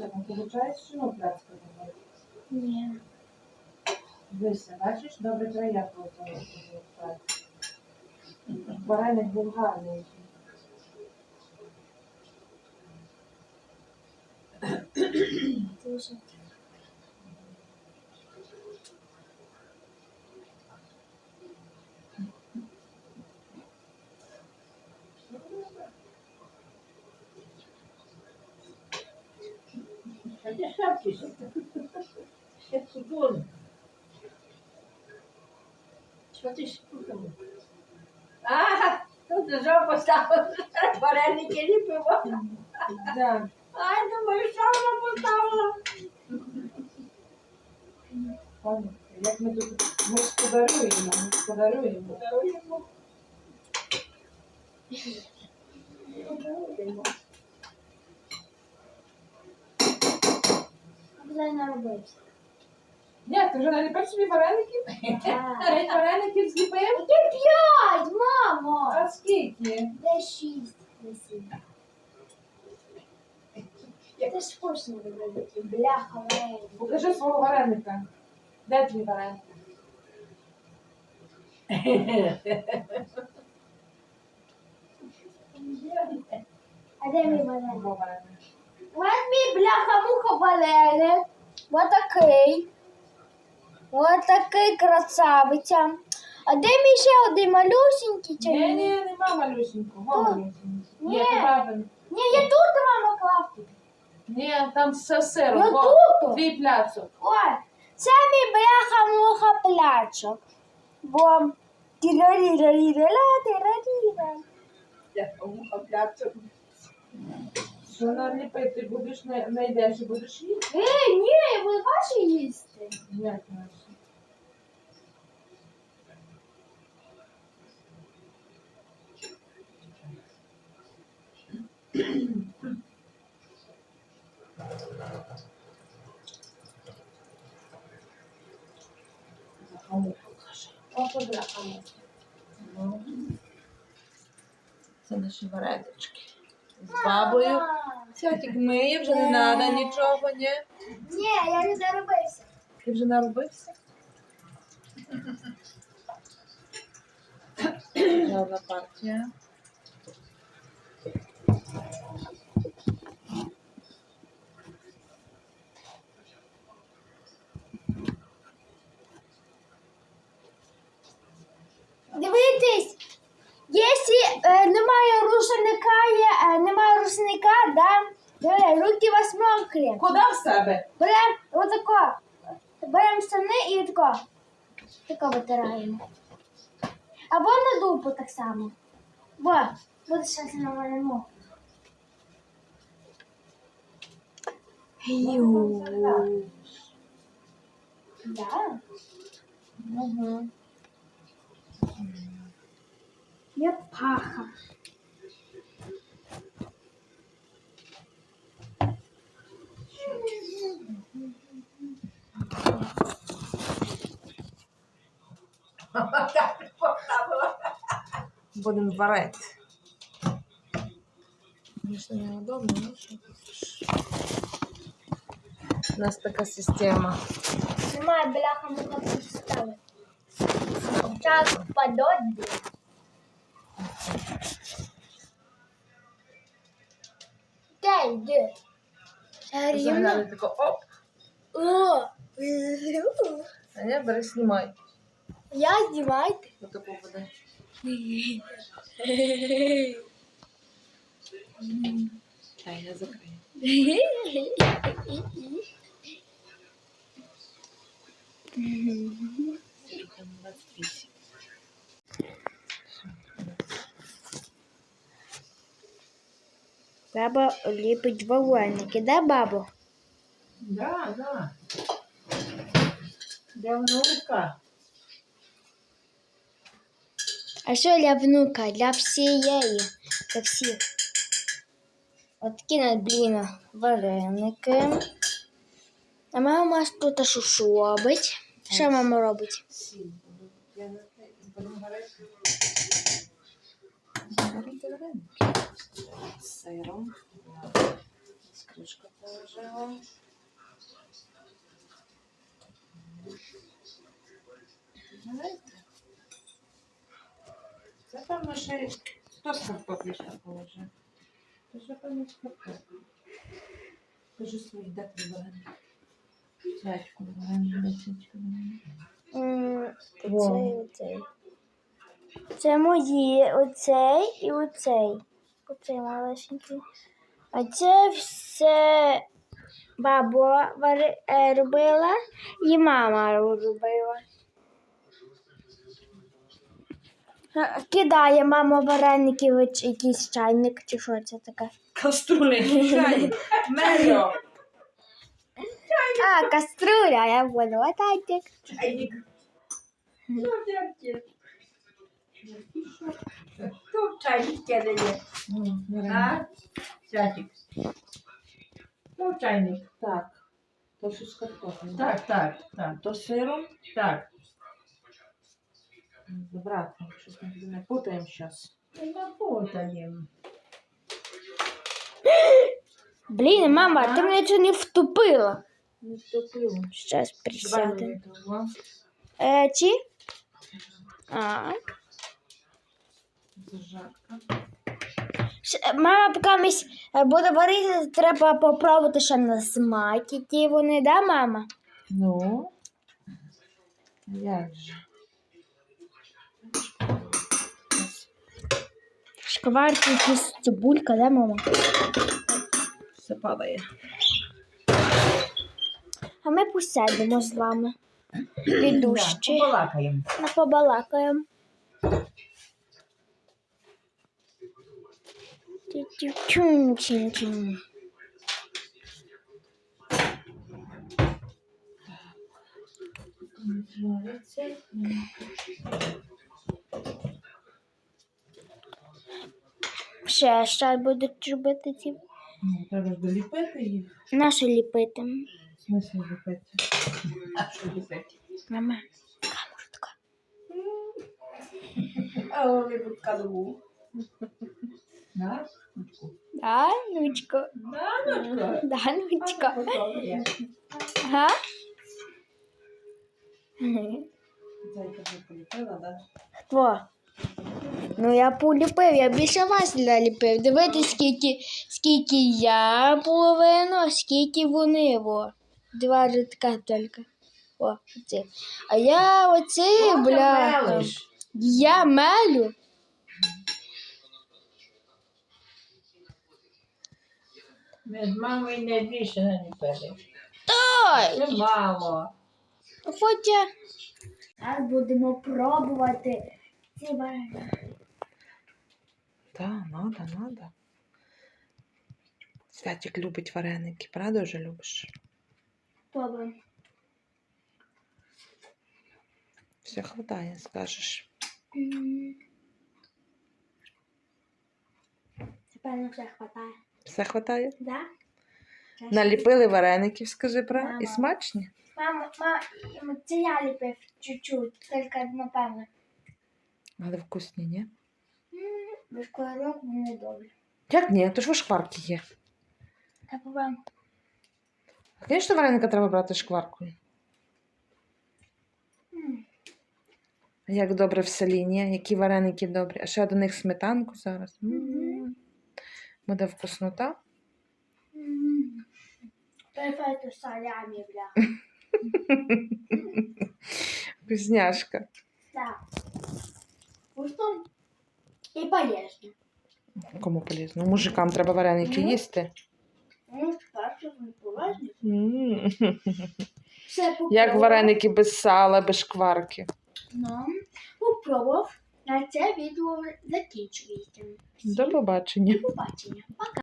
Що ти вивчаєш чому пляцка робити? Ні. Дивися, бачиш, добре твоя я получаю. Вареник був гарний. Дуже. А ти шапкіся. Ще футбол. Що ти шпукав? А, тут вже поставив вареники ліпимо. Так. Ай, думаю, що вона поставила? Пані, як ми тут господарюємо, господарюємо. Подаруємо. Подаруємо. Вже наробився. Ні, ти вже наліпив собі вареників? П'ять вареників зліпив? Яке п'ять, мамо? А скільки? Де шість? Де сім? Це ж вкусно виглядає. Бляха, вареники. Покажи свого вареника. Де твій вареник? А де мій вареник? Його вареник. Ось мій бляха-муха вареник. Ось такий. Ось такий красавиця. А де мій ще один малюсенький? чи Ні, ні, нема. Вон малюсенький. Ні. Ні, правильно. Ні, я тут мама клав. Ні, там все сиро. Ну, тут. Твій пляцок. Ой, це мій бляха-муха плячок. Бо тірарірарірала, тіраріра. Я кому хапляцю. Що наліпити будеш, не- знайдеш і будеш їсти? Ей, ні, ви ваші їсти. Як наші? Ото бляха-муха. Це наші варенички. З бабою. Святик миє, вже не треба нічого, ні? Ні, я не заробився. Ти вже наробився? Ще одна партія. Дивитесь, якщо е, немає рушника, є, е, немає да, диви, руки у вас мокрі. Куди в себе? Беремо отако, беремо штани і тако, тако витираємо. Або на дупу так само. Бо, буде щось на мене мокро. Да. Угу. Я паха. Будемо варити. Звісно, неудобно, ну що хочеш. У нас така система. Немає бляха муха поставити. Так, подобне. Та йди. Загнали тако оп. О, А не, бери, знімай. Я знімайте. Отако буде. Та я закрию. Там 28. Баба ліпить вареники, да, бабу? Да, да. Де внука? А що для внука? Для всієї. Для всіх. От такі на блін вареники. А мама тут що робить? Що мама робить? Сіль буду. Я Знаєте? Це певно ще хто з картоплі положив. Це ж певно з картоплі. Кажу свої, де ти варені? Свячку варені, де свячку варені. Оцей, оцей. Це мої, оцей і оцей. Оцей малесенький. А це все вари- е, робила і мама робила. Е, Кидає мама вареники в якийсь чайник, чи що це таке? Каструлі, чай, мельо. А, каструля, я поняла, так. Чайник. Ну. Хто чайник кидає? А? Святик. Хто чайник? Так, то що з картоплею. Так, так, так, То сиром. так. Добре, щось ми не путаємо зараз. Не напутаємо. Блін, мама, ти мене чого не втупила. Не втопило. Щас Давай присяду. Е, чи? А. Зажарка. Мама, поки ми е, буде варити, треба попробувати ще на смак, які вони, да, мама? Ну, як же? Шкварки якісь цибулька, да, мама? Все падає. А ми посядемо з вами. Да, Відущі. побалакаємо. Ми побалакаємо. Чун-чун-чун. Ще ще будуть робити ці. Ну, Треба ж доліпити їх. Наші ліпити. В смислі ліпити? А що ліпити? Мама, камерка. А вони будуть кадову. На? Да, нучко. На, ночко. Да, нучко. Ага. Зайка вже поліпила, так? Хто? Ну я поліпив, я більше вас наліпив. Дивіться, скільки, скільки я половину, скільки вони. Во. Два рядка тільки. О, оці. А я оці, бля. Я мелю. Ми з мамою не більше не ліпили. Ой! Це мало. Хоча. Зараз будемо пробувати ці вареники. Так, надо, надо. Святик любить вареники, правда вже любиш? Пробуємо. Все хватає, скажеш. М. Напевно, все хватає. Все хватає? Да? Наліпили вареників, скажи, правда? І смачні? Мама, мама, це я ліпив чуть-чуть, тільки напевно. Але вкусні, ні? Без кольорок не добре. Як ні? То ж ви шкварки є. Та попробуємо. Звісно, вареника треба брати шкваркою. М. Як добре в селі, ні? Які вареники добрі. А ще до них сметанку зараз. М. Мгм. Буде вкуснота. М. Перфекто салямі, бля. Вкусняшка. Так. Вкусно і полезно. Кому полезно? Мужикам треба вареники Мгм. їсти. Ну, перше, не полезні. М. Все Як вареники без сала, без шкварки. Ну, попробував. На це відео закінчується. До побачення. До побачення. Пока.